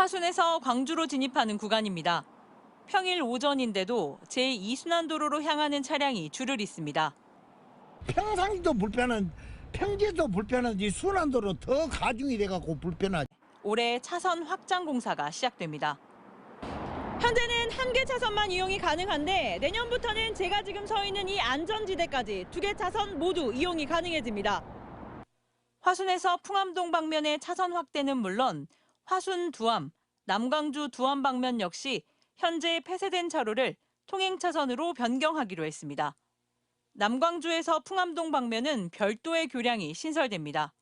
화순에서 광주로 진입하는 구간입니다. 평일 오전인데도 제2순환도로로 향하는 차량이 줄을 잇습니다. 평상시도 불편한 평지도 불편한 이 순환도로 더 가중이 돼갖고 불편하지. 올해 차선 확장 공사가 시작됩니다. 현재는 한 개 차선만 이용이 가능한데 내년부터는 제가 지금 서 있는 이 안전지대까지 두 개 차선 모두 이용이 가능해집니다. 화순에서 풍암동 방면의 차선 확대는 물론 화순 두암, 남광주 두암 방면 역시 현재 폐쇄된 차로를 통행 차선으로 변경하기로 했습니다. 남광주에서 풍암동 방면은 별도의 교량이 신설됩니다.